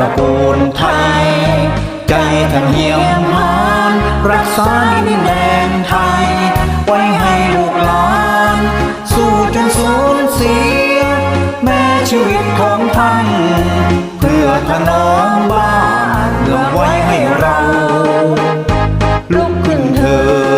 ระกูลไทย ใจทั้งเยี่ยวหานรักษาดินแดนไทย ไว้ให้ลูกหลาน สู้จนสูญเสีย แม่ชีวิตของท่าน เพื่อถนอมบ้านเลือไว้ให้เรา ลุกขึ้นเถิด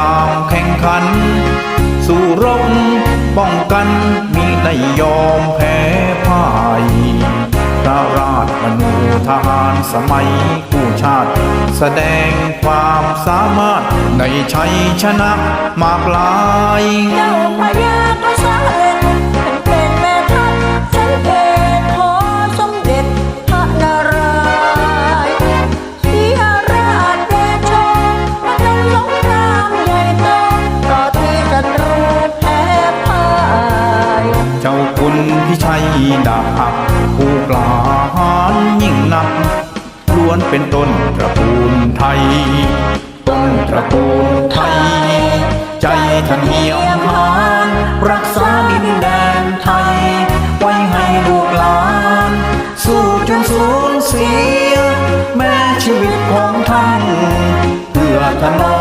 ความแข่งขัน สู้รบป้องกันมีได้ยอมแพ้พ่ายพระราชมนูทหารสมัยกู้ชาติ แสดงความสามารถในชัยชนะมากลายเจ้าพระยาก็สำเร็จเดาบหักผู้กล้าหาญยิ่งนักล้วนเป็นต้นตระกูลไทย ต้นตระกูลไทย ใจท่านเหี่ยวหานรักษาดินแดนไทย ไว้ให้ลูกหลาน สู้จนสูญเสีย แม้ชีวิตของท่านเพื่อถนอม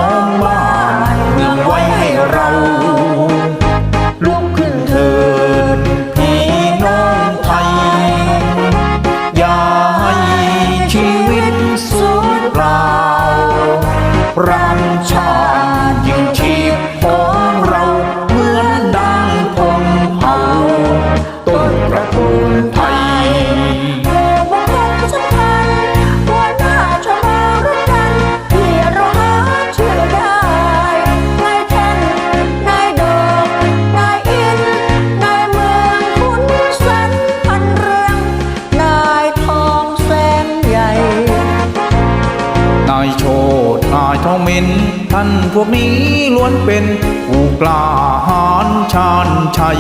ายทองมินท่านพวกนี้ล้วนเป็นผู้กล้าหาญชาญชัย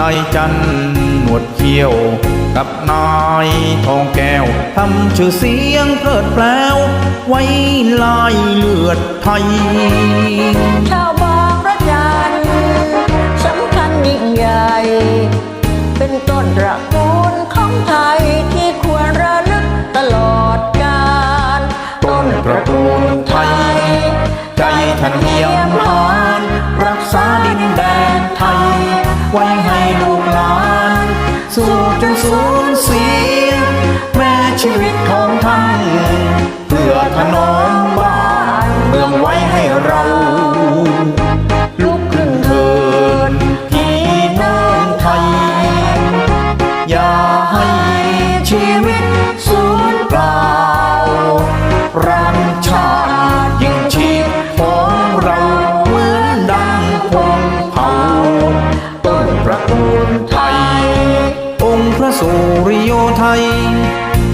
นายจันหนวดเขี้ยว กับนายทองแก้วทำชื่อเสียงเพลิดเพล้วไว้ลายเลือดไทย ชาวบางระจันสำคัญยิ่งใหญ่ เป็นต้นตระกูลของไทยที่ควรระลึกตลอดกาลต้นตระกูลไทย นเหี่ยมหาน รักษาดินแดนไทย ไว้ให้ลูกหลาน สู้จนสูญเสียแม่ชีวิตของ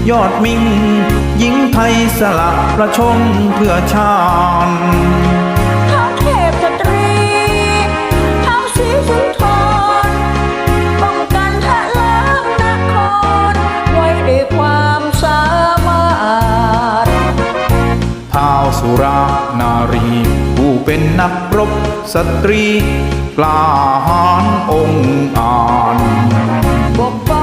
ยอดมิ่งหญิงไทยสละประชนเพื่อชาติทั้งเทพสตรี ทั้งสีสุนทรป้องกันทะล้างนคร ไว้ด้วยความสามารถท้าวสุรานารี ผู้เป็นนักรบสตรี กล้าหาญองค์อาจปกป้อง